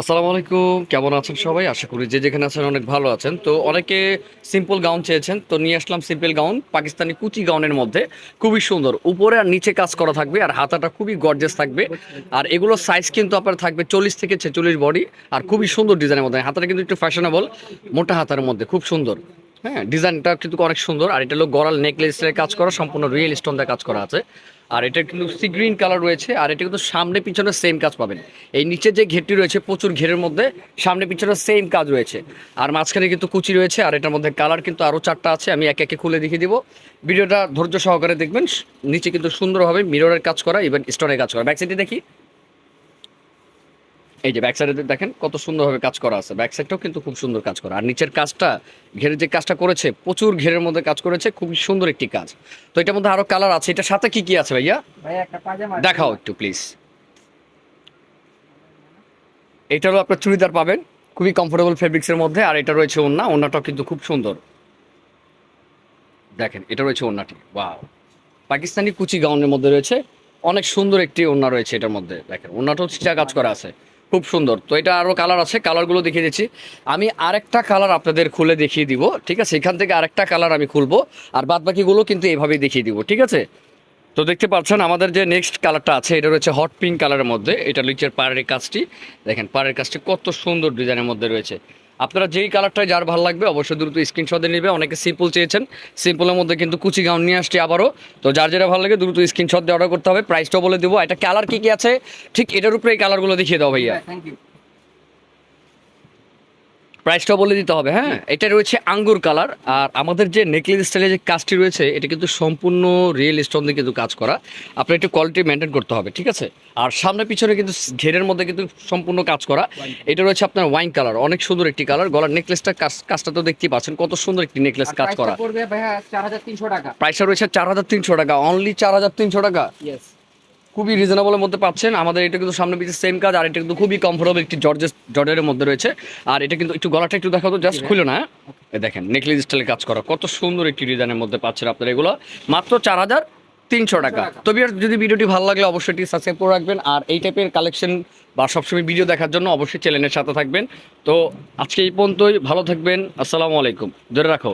আসসালামু আলাইকুম, কেমন আছেন সবাই? আশা করি যে যেখানে আছেন অনেক ভালো আছেন। তো অনেকে সিম্পল গাউন চেয়েছেন, তো নিয়ে আসলাম সিম্পল গাউন পাকিস্তানি কুচি গাউনের মধ্যে। খুবই সুন্দর, উপরে আর নিচে কাজ করা থাকবে, আর হাতাটা খুবই গর্জেস থাকবে। আর এগুলো সাইজ কিন্তু আপনার থাকবে চল্লিশ থেকে ছেচল্লিশ বডি আর খুবই সুন্দর ডিজাইনের মধ্যে। হাতাটা কিন্তু একটু ফ্যাশনেবল মোটা হাতার মধ্যে, খুব সুন্দর। হ্যাঁ ডিজাইনটা কিন্তু অনেক সুন্দর। আর এটা হলো গড়াল নেকলেসের কাজ করা, সম্পূর্ণ রিয়েল স্টোন দিয়ে কাজ করা আছে। আর এটা কিন্তু সি গ্রিন কালার রয়েছে, আর এটা কিন্তু সামনে পিছনে সেম কাজ পাবেন। এই নিচে যে ঘেরটি রয়েছে, প্রচুর ঘেরের মধ্যে সামনে পিছনে সেম কাজ রয়েছে। আর মাঝখানে কিন্তু কুচি রয়েছে, আর এটার মধ্যে কালার কিন্তু আরও চারটা আছে, আমি একে একে খুলে দেখিয়ে দিব। ভিডিওটা ধৈর্য সহকারে দেখবেন, নিচে কিন্তু সুন্দরভাবে মিররের কাজ করা ইভেন স্টোনের কাজ করা। ব্যাক সাইডে দেখি। এই যে ব্যাক সাইডে দেখেন কত সুন্দরভাবে কাজ করা আছে। ব্যাক সাইডটাও কিন্তু খুব সুন্দর কাজ করা। আর নিচের কাজটা ঘেরের যে কাজটা করেছে প্রচুর ঘেরের মধ্যে কাজ করেছে খুবই সুন্দর একটি কাজ। তো এটার মধ্যে আরও কালার আছে। এটার সাথে কি কি আছে ভাইয়া? ভাই একটা পাজামা দেখাও একটু প্লিজ এটা হলো আপনার চুড়িদার পাবেন খুবই কমফোর্টেবল ফেব্রিক্সের মধ্যে। আর এটা রয়েছে ওন্না ওন্নাটাও কিন্তু খুব সুন্দর। দেখেন এটা রয়েছে ওন্নাটি ওয়াও পাকিস্তানি কুচি গাউনের মধ্যে রয়েছে অনেক সুন্দর একটি ওন্না রয়েছে এটার মধ্যে। দেখেন ওন্নাটাও চিটা কাজ করা আছে। খুব সুন্দর। তো এটা আরও কালার আছে কালারগুলো দেখিয়ে দিচ্ছি। আমি আরেকটা কালার আপনাদের খুলে দেখিয়ে দিব, ঠিক আছে? এখান থেকে আরেকটা কালার আমি খুলবো, আর বাদ বাকিগুলো কিন্তু এভাবেই দেখিয়ে দিব, ঠিক আছে? তো দেখতে পাচ্ছেন, আমাদের যে নেক্সট কালারটা আছে, এটা রয়েছে হট পিঙ্ক কালারের মধ্যে। এটা লিচের পাড়ের কাজটি। দেখেন, পাড়ের কাজটি কত সুন্দর ডিজাইনের মধ্যে রয়েছে। আপনারা যেই কালারটায় যার ভালো লাগবে অবশ্যই দ্রুত স্ক্রিনশট নেবে অনেকে সিম্পল চেয়েছেন। সিম্পলের মধ্যে কিন্তু কুচি গাউন নিয়ে আসছি আবারও। তো যার যেটা ভালো লাগে দ্রুত স্ক্রিনশট দিয়ে অর্ডার করতে হবে। প্রাইসটাও বলে দেবো। এটা কালার কী কী আছে? ঠিক এটার উপরে এই কালারগুলো দেখিয়ে দেবো ভাইয়া। থ্যাংক ইউ প্রাইসটাও বলে দিতে হবে হ্যাঁ? এটা রয়েছে আঙ্গুর কালার আর আমাদের যে নেকলেস স্টাইলের যে কাজটি রয়েছে এটা কিন্তু সম্পূর্ণ রিয়েল স্টোন দিয়ে কিন্তু কাজ করা। আপনার একটু কোয়ালিটি মেনটেন করতে হবে ঠিক আছে? আর সামনে পিছনে কিন্তু ঘেরের মধ্যে কিন্তু সম্পূর্ণ কাজ করা। এটা রয়েছে আপনার ওয়াইন কালার অনেক সুন্দর একটি কালার গলার নেকলেসটা কাজ কাজটা তো দেখতেই পাচ্ছেন কত সুন্দর একটি নেকলেস কাজ করা। পড়বে ভাইয়া 4300 টাকা। প্রাইসটা রয়েছে চার হাজার তিনশো টাকা অনলি চার হাজার তিনশো টাকা? খুবই রিজনেবলের মধ্যে পাচ্ছেন। আমাদের এটা কিন্তু সামনে পিছিয়ে সেম কাজ, আর এটা কিন্তু খুবই কমফোর্টেবল একটি জর্জেস জর্ডের মধ্যে রয়েছে। আর এটা কিন্তু একটু গলাটা একটু দেখাতো জাস্ট খুলো না দেখেন নেকলেস স্টাইলে কাজ করা, কত সুন্দর একটি ডিজাইনের মধ্যে পাচ্ছেন আপনারা এগুলো। মাত্র চার হাজার তিনশো টাকা। তো বিয়ার যদি ভিডিওটি ভালো লাগলে অবশ্যই এটি সাবস্ক্রাইব করে রাখবেন। আর এই টাইপের কালেকশন বা সবসময় ভিডিও দেখার জন্য অবশ্যই চ্যানেলের সাথে থাকবেন। তো আজকে এই পর্যন্তই, ভালো থাকবেন, আসসালামু আলাইকুম। ধরে রাখো।